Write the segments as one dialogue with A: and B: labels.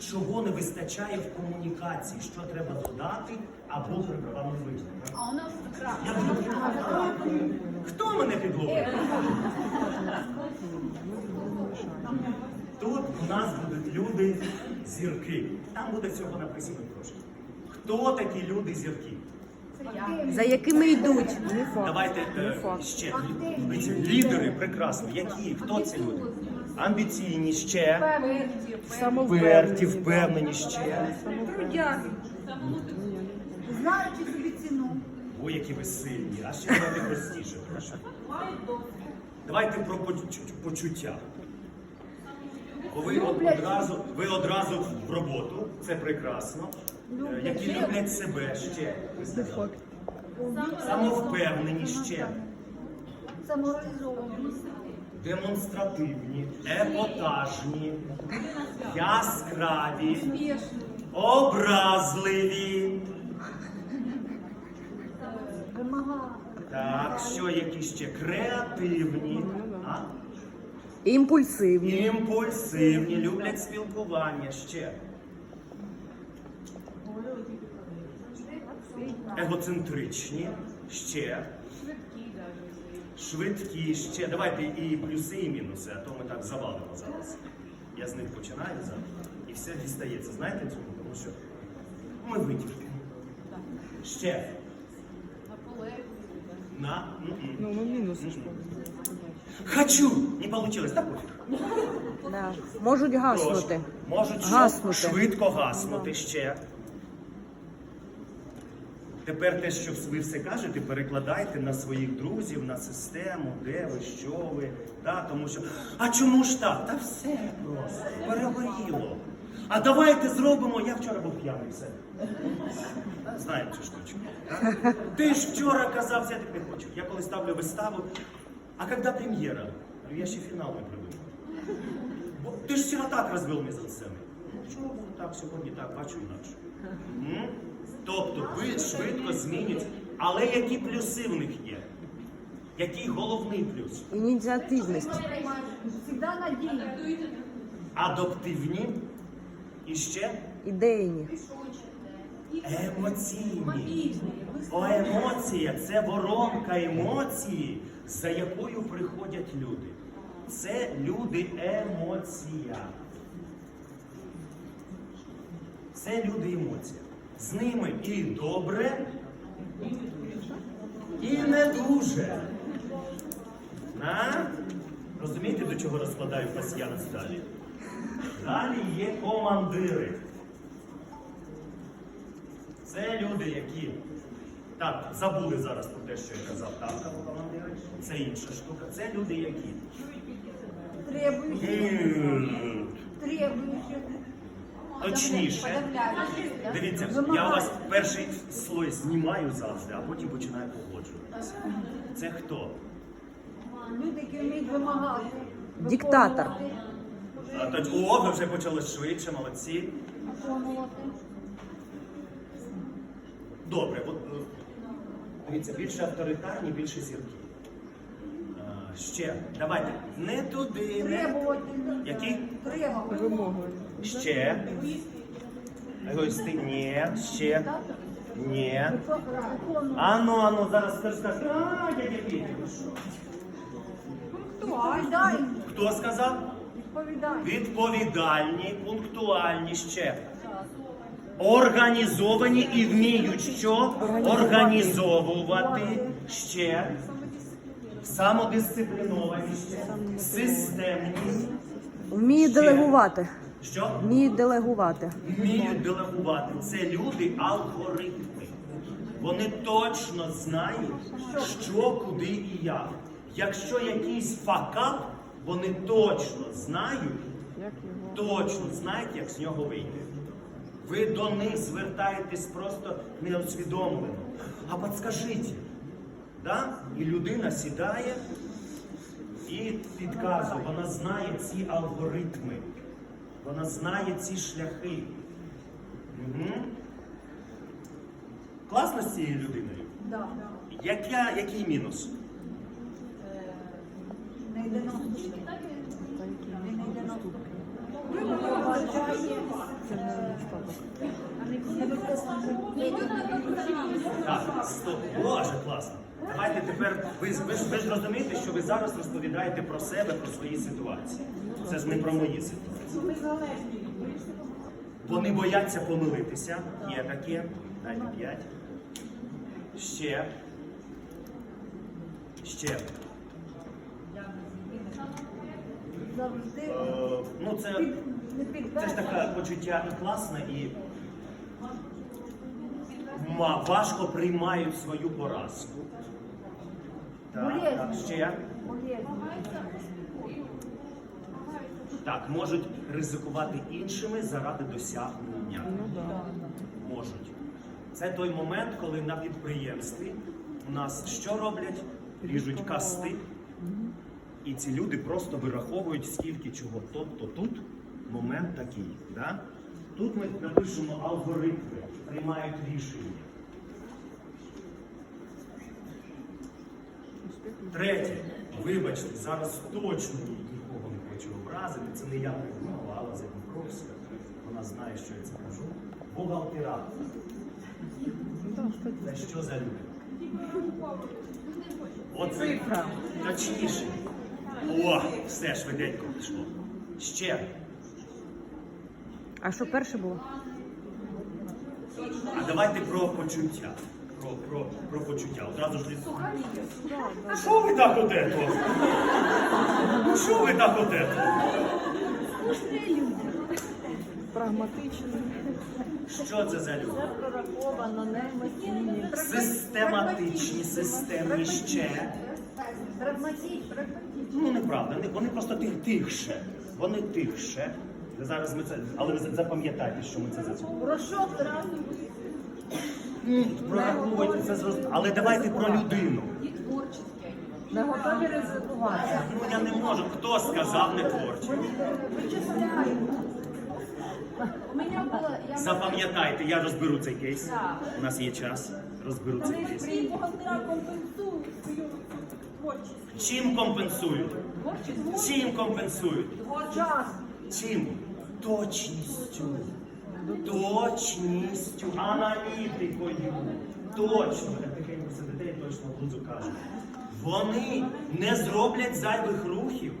A: чого не вистачає в комунікації, що треба додати або прибавити.
B: А.
A: Я думаю, хто мене підловив? Тут у нас будуть люди зірки. Там буде всього написано трошки. Хто такі люди зірки?
C: За якими йдуть?
A: Давайте е, ще лідери прекрасні. Які? Хто це люди? Амбіційні ще, вперті, впевнені ще.
B: Трудяги. Знаючи собі ціну.
A: Ой, які ви сильні, а ще давайте простіше. прошу. Давайте про почуття. Бо Ви одразу, ви одразу в роботу, це прекрасно. Які люблять себе ще. ви сказали. Самовпевнені ще.
B: Самореалізовані.
A: Демонстративні, епатажні, яскраві, образливі. Так, що які ще креативні, а?
C: Імпульсивні.
A: імпульсивні, люблять спілкування ще. Егоцентричні ще. Швидкі ще. Давайте і плюси, і мінуси, а то ми так завалимо зараз. Я з них починаю зараз. І все дістається. Знаєте чому? Тому що ми витівки. Ще. На. м-м.
D: Ну, ми мінуси ж
A: Хочу! Не получилось, так пофіг.
C: Да. Можуть гаснути.
A: Можуть?
C: Гаснути.
A: швидко гаснути ще. Тепер те, що ви все кажете, перекладайте на своїх друзів, на систему, де ви, що ви. Да? Тому що, а чому ж так? Та все просто, перегоріло. А давайте зробимо, я вчора був п'яний, все. Знаємо цю штучку. да? Ти ж вчора казав, я так не хочу. Я коли ставлю виставу, а коли прем'єра? Я ще фінал не придумав. Ти ж вчора так розвив мізансцени. Чого так, сьогодні так, бачу інакше. Тобто ви швидко змінюєте. Але які плюси в них є? Який головний плюс?
C: Ініціативність.
A: Адаптивні і ще
C: Ідейні.
A: емоційні. О, емоція це воронка емоції, за якою приходять люди. Це люди емоція. Це люди емоція. З ними і добре, і не дуже. На? Розумієте, до чого розкладаю пасіянс далі? Далі є командири. Це люди, які так, забули зараз про те, що я казав, там кого командири. Це інша штука. Це люди, які.
B: Требуючі.
A: М,
B: Требуючі.
A: Точніше. Дивіться, я у вас перший слой знімаю завжди, а потім починаю погоджуватися. Це хто?
B: Люди, які вміють вимагати.
C: Диктатор.
A: А, то- О, ви вже почали швидше, молодці. Добре, от е, дивіться, більше авторитарні, більше зірки. А, ще, давайте. Не туди, не. Які?
B: Требувати.
A: Ще. Егоїсти. Ні, ще. Ні. Ану, ану, зараз скажу, скажу. А, дядя Петя, ви. Хто сказав?
B: Відповідальні.
A: Відповідальні, пунктуальні ще. Організовані і вміють що? Організовувати ще. Самодисципліновані ще. Системні.
C: Вміє делегувати.
A: Що?
C: Вміє делегувати.
A: Вміють делегувати. Це люди алгоритми. Вони точно знають, що, куди і як. Якщо якийсь факап, вони точно знають, точно знають, як з нього вийти. Ви до них звертаєтесь просто неосвідомлено. А подскажіть, да? і людина сідає і підказує, вона знає ці алгоритми, вона знає ці шляхи. Угу. Класно з цією людиною.
B: Да.
A: Яка, який мінус?
B: Не йде на. Не йде
D: не спадок.
A: Так, стоп. Боже, класно. Давайте тепер ви, ви, ви ж розумієте, що ви зараз розповідаєте про себе, про свої ситуації. Це ж не про мої ситуації. Вони бояться помилитися. Є таке. Дайте п'ять. Ще. Ще.
B: Завжди
A: Е, ну, це, це ж таке почуття і класне, і важко приймають свою поразку. Так, так, ще. Так, можуть ризикувати іншими заради досягнення.
D: Ну да.
A: Можуть. Це той момент, коли на підприємстві у нас що роблять? Ріжуть касти. І ці люди просто вираховують, скільки чого. Тобто тут момент такий. Да? Тут ми напишемо алгоритми, приймають рішення. Третє. Вибачте, зараз точно нікого не хочу образити. Це не я придумала, Алла Задніпровська. Вона знає, що я це кажу. Бухгалтера. Це що за люди? Оце точніше. О, все швиденько пішло. Ще.
C: А що перше було?
A: А давайте про почуття. Про, про, про почуття. Одразу ж ліс. Що ви так оте? то? Ну що ви так оте?
D: Прагматичний.
A: Що це за люди?
B: Це Прораховано, не емоційні.
A: Систематичні, системні ще.
B: Прагматичні, прагматичні.
A: Ну неправда, вони просто тих тихше. Вони тихше. Зараз ми це, але ви запам'ятайте, що ми це за
B: Про що зразу?
A: Прораховуйте це зроз- Але давайте про людину.
B: Не готові ризикувати.
A: Ну я не можу. Хто сказав не творчі?
B: Вичисляємо. У мене було, я
A: Запам'ятайте, я розберу цей кейс. У нас є час. Розберу цей кейс. Чим компенсують? Чим компенсують? Чим? Точністю. Точністю. Аналітикою. Точно. Так тихенько сидите і точно блузу кажуть. Вони не зроблять зайвих рухів,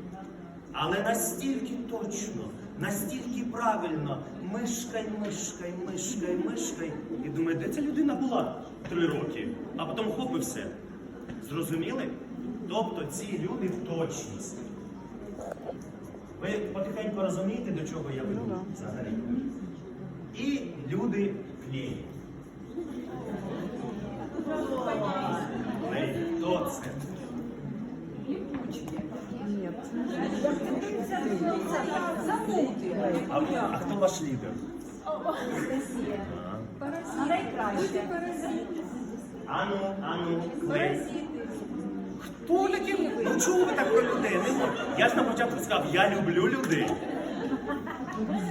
A: але настільки точно, настільки правильно. Мишкай, мишкай, мишкай, мишкай. І думає, де ця людина була три роки, а потім хоп і все. Зрозуміли? Тобто ці люди в точність. Ви потихеньку розумієте, до чого я веду взагалі? І люди. Клеї. Хто це? А, а хто ваш лідер?
B: А найкраще.
A: Ану, ану, клей. Хто такі? Ну чого ви так про людей? Я ж на початку сказав, я люблю людей.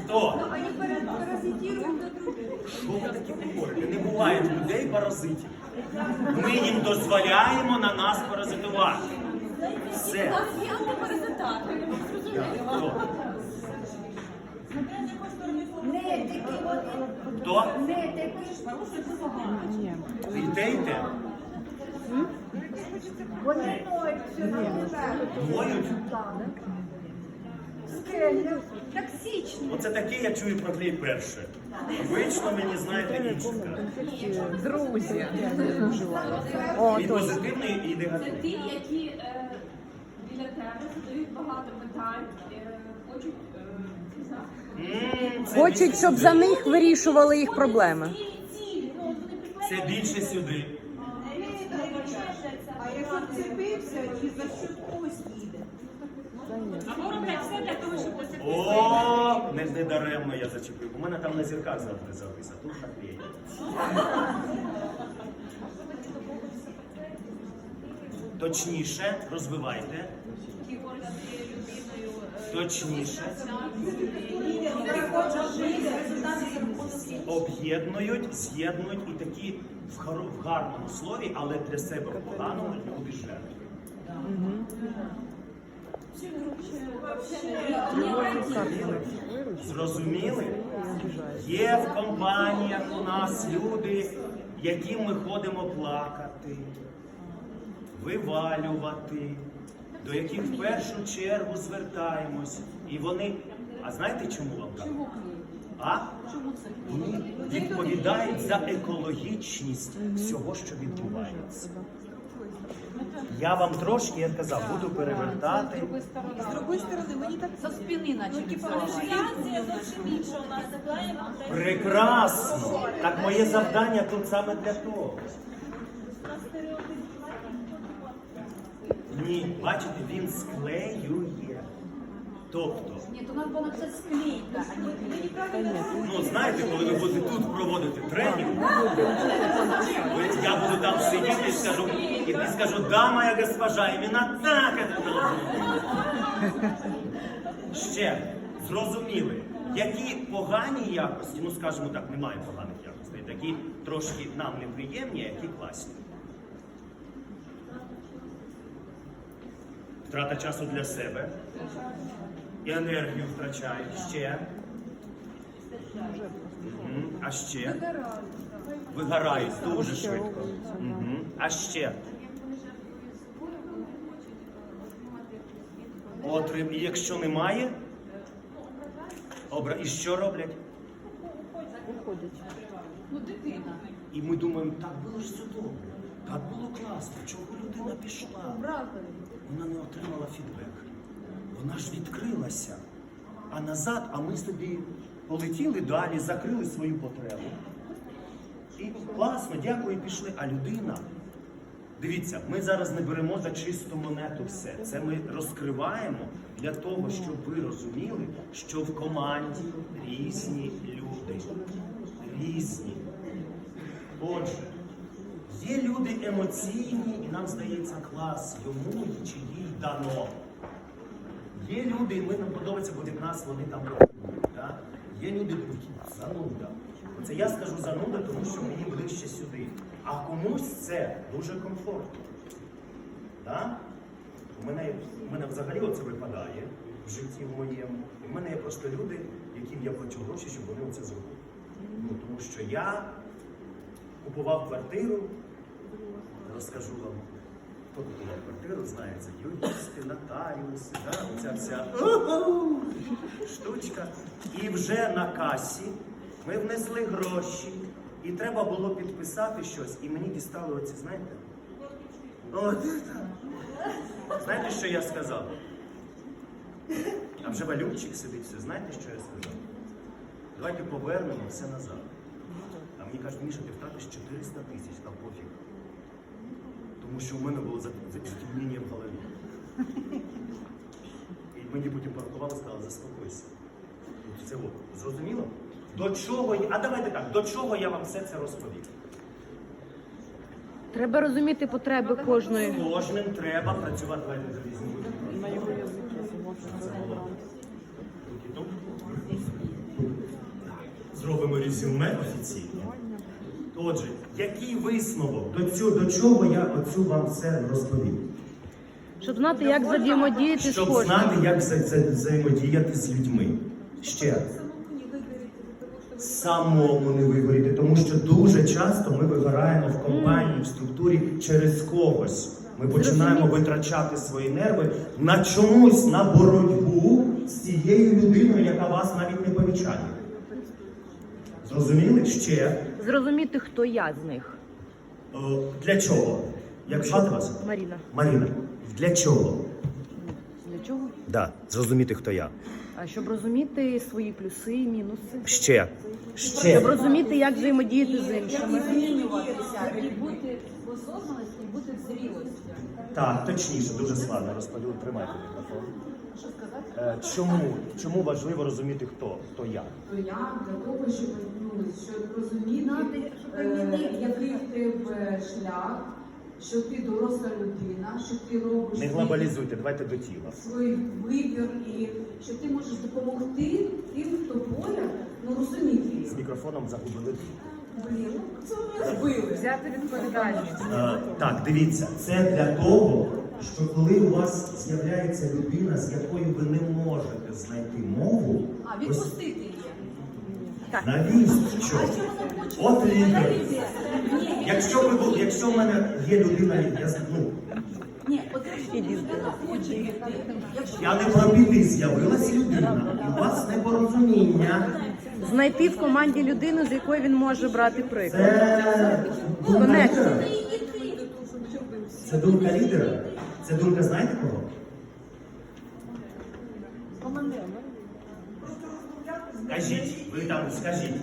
A: Хто?
B: Вони до других.
A: Що ви такі говорите? Не буває людей паразитів. Ми їм дозволяємо на нас паразитувати. Все.
B: є.
A: Хто?
B: Не такі вони.
A: Хто?
B: Не
A: Йде, йде.
B: Вони ноють все Токсичні.
A: Оце таке я чую про клей перше. Обично мені знаєте інше.
D: Друзі.
C: О,
A: І
C: точно.
A: позитивний, і
E: Це
A: негативний.
E: ті, які е, біля тебе задають багато питань, е, хочуть е, не
A: М, це
C: Хочуть,
A: більше
C: щоб
A: сюди.
C: за них вирішували їх проблеми.
E: ну.
A: Це більше сюди.
B: А якщо вцепився і за що?
E: Або роблять все для того, щоб досягти
A: О, не, не даремно я зачепив. У мене там на зірках завжди запис, а тут на клеї. Точніше, розвивайте. Точніше. Об'єднують, з'єднують і такі в в гарному слові, але для себе в поганому люди жертви. Зрозуміли? Є в компаніях у нас люди, яким ми ходимо плакати, вивалювати, до яких в першу чергу звертаємось. І вони. А знаєте, чому вам так? А? Вони відповідають за екологічність всього, що відбувається. Я вам трошки, я казав, буду перевертати.
B: З другої сторони, мені так со спини наче
A: Прекрасно! Так моє завдання тут саме для того. Ні, бачите, він склеює. Тобто,
B: Ні, то нам було це склейка, а не
A: ну знаєте, коли ви будете тут проводити тренінг, я буду там сидіти і скажу, і ти скажу, да, моя госпожа, іменно так це должно бути. Ще зрозуміли, які погані якості, ну скажімо так, немає поганих якостей, такі трошки нам неприємні, а які класні. Втрата часу для себе. І енергію втрачають. Ще. Мгм. А ще. Вигорають дуже швидко. Мгм. А ще. Отрим. І якщо немає, обра... і що роблять?
D: Виходять.
E: Ну, дитина.
A: І ми думаємо, так було ж все добре, так було класно, чого людина пішла? Вона не отримала фідбек. Вона ж відкрилася. А назад, а ми собі полетіли далі, закрили свою потребу. І класно, дякую, пішли. А людина. Дивіться, ми зараз не беремо за чисту монету все. Це ми розкриваємо для того, щоб ви розуміли, що в команді різні люди. Різні. Отже, є люди емоційні, і нам здається клас, йому чи їй дано. Є люди, і ми нам подобається, бо від нас вони там. Да? Є люди, зануда. Це я скажу зануда, тому що мені ближче сюди. А комусь це дуже комфортно. Да? У мене, у мене взагалі оце випадає в житті в моєму. В мене є просто люди, яким я плачу гроші, щоб вони це зробили. Ну, тому що я купував квартиру, розкажу вам, хто купував квартиру, знає це юристи, нотаріуси, да? оця вся штучка. І вже на касі ми внесли гроші, і треба було підписати щось, і мені дістали оці, знаєте? От, знаєте, що я сказав? А вже валютчик сидить, все. Знаєте, що я сказав? Давайте повернемо все назад. А мені кажуть, Міша, ти втратиш 400 тисяч, та пофіг. Тому що в мене було за- затемнення в голові. І мені потім порахували, сказали, заспокойся. Це от, зрозуміло? До чого я. А давайте так, до чого я вам все це розповів?
C: Треба розуміти потреби кожної.
A: З кожним треба працювати. Давайте. Руки тут. Зробимо резюме офіційне. Отже, який висновок до цього, до чого я оцю вам все розповів?
C: Щоб знати, як взаємодіяти з
A: Щоб
C: кожним.
A: знати, як вза- вза- взаємодіяти з людьми. Ще раз. Самому не вигоріти, тому що дуже часто ми вигораємо в компанії, в структурі через когось. Ми починаємо витрачати свої нерви на чомусь на боротьбу з цією людиною, яка вас навіть не помічає. Зрозуміли? Ще
C: Зрозуміти, хто я з них.
A: Е, для чого? Як звати вас?
C: Маріна.
A: Маріна. Для чого?
C: Для чого?
A: Да, зрозуміти, хто я.
C: А щоб розуміти свої плюси і мінуси.
A: Ще.
C: Щоб
A: Ще.
C: розуміти, як взаємодіяти з іншими.
E: І бути в осознаності, і бути в зрілості.
A: Так, точніше, дуже складно розподіл. Тримайте мікрофон. Е, Чому? Чому важливо розуміти, хто? Хто я?
F: то я для того, щоб, ну, щоб розуміти, е, який в тебе шлях, що ти доросла людина, що ти робиш
A: Не глобалізуйте, давайте до тіла.
F: свій вибір і що ти можеш допомогти тим, хто поряд, ну розуміти.
A: З мікрофоном загубили.
F: Блін, ну, це мене збили.
D: Взяти відповідальність.
A: Е, так, дивіться, це для того, що коли у вас з'являється людина, з якою ви не можете знайти мову,
B: А,
A: ось
B: відпустити її.
A: Навіщо? От лідер. Якщо ви бу- якщо в мене є людина, я з- ну, я не про піти, з'явилась людина, і у вас непорозуміння.
C: Знайти в команді людину, з якою він може брати приклад.
A: Це думка лідера. Це думка лідера. Це думка, знаєте кого? Скажіть, ви там скажіть.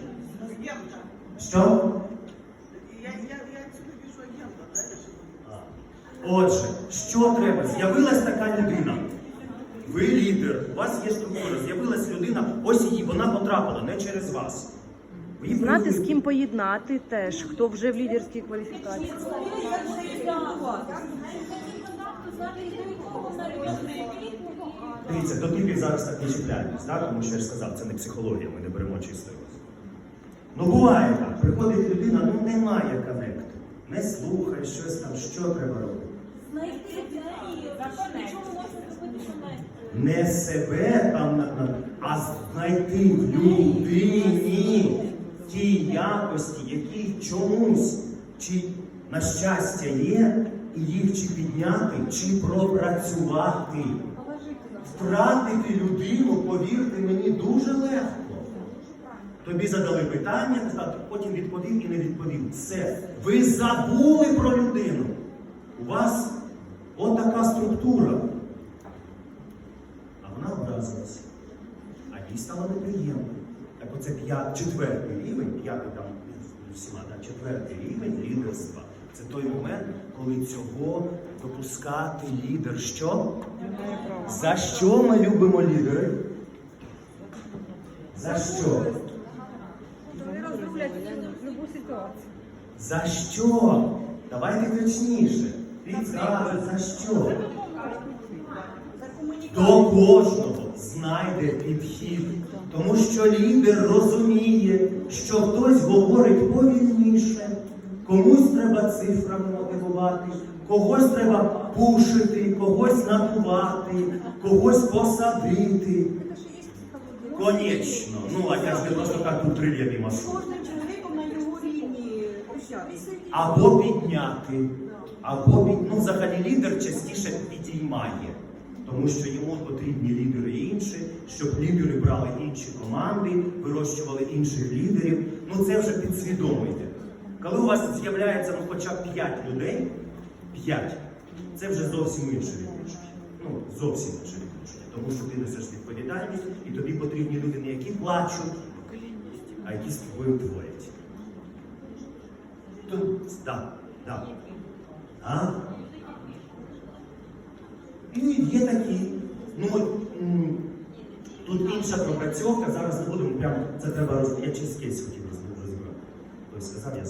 A: Що? Отже, що треба? З'явилась така людина. Ви лідер, у вас є структура, з'явилась людина, ось її, вона потрапила не через вас. Ви
C: Знати, з ким поєднати теж, хто вже в лідерській кваліфікації.
A: Дивіться, до типів зараз так не чіпляємось, так? тому що я ж сказав, це не психологія, ми не беремо чистого. Ну буває так, приходить людина, ну немає коннекту. Не слухає щось там, що треба робити.
B: не
A: себе там, а знайти в людині ті якості, які чомусь чи на щастя є, і їх чи підняти, чи пропрацювати. Втратити людину, повірте мені, дуже легко. Тобі задали питання, так потім відповів і не відповів. Все. Ви забули про людину. У вас от така структура. А вона образилася. А їй стало неприємно. Так оце п'ят, четвертий рівень, п'ятий там всіма, четвертий рівень лідерства. Це той момент, коли цього допускати лідер. Що? За що ми любимо лідери? За що? За що? Давайте точніше. Підказуй, за що? До кожного знайде підхід, тому що лідер розуміє, що хтось говорить повільніше, комусь треба цифрами мотивувати, когось треба пушити, когось надувати, когось посадити. Конечно. Ну, а я ж не просто так тут трильями машу.
B: кожним чоловіком на його рівні общатися.
A: Або підняти, або під... ну, взагалі лідер частіше підіймає, тому що йому потрібні лідери інші, щоб лідери брали інші команди, вирощували інших лідерів. Ну це вже підсвідомо йде. Коли у вас з'являється ну, хоча б 5 людей, 5, це вже зовсім інше відношення. Ну, зовсім інше відношення. Тому що ти несеш відповідальність, і тобі потрібні люди не які плачуть, а які з тобою творять. Да, да. А? І є такі. Ну, тут інша пропрацьовка, зараз не будемо прямо, це треба роз... Я через кейс хотів розбирати. Ось сказав, я.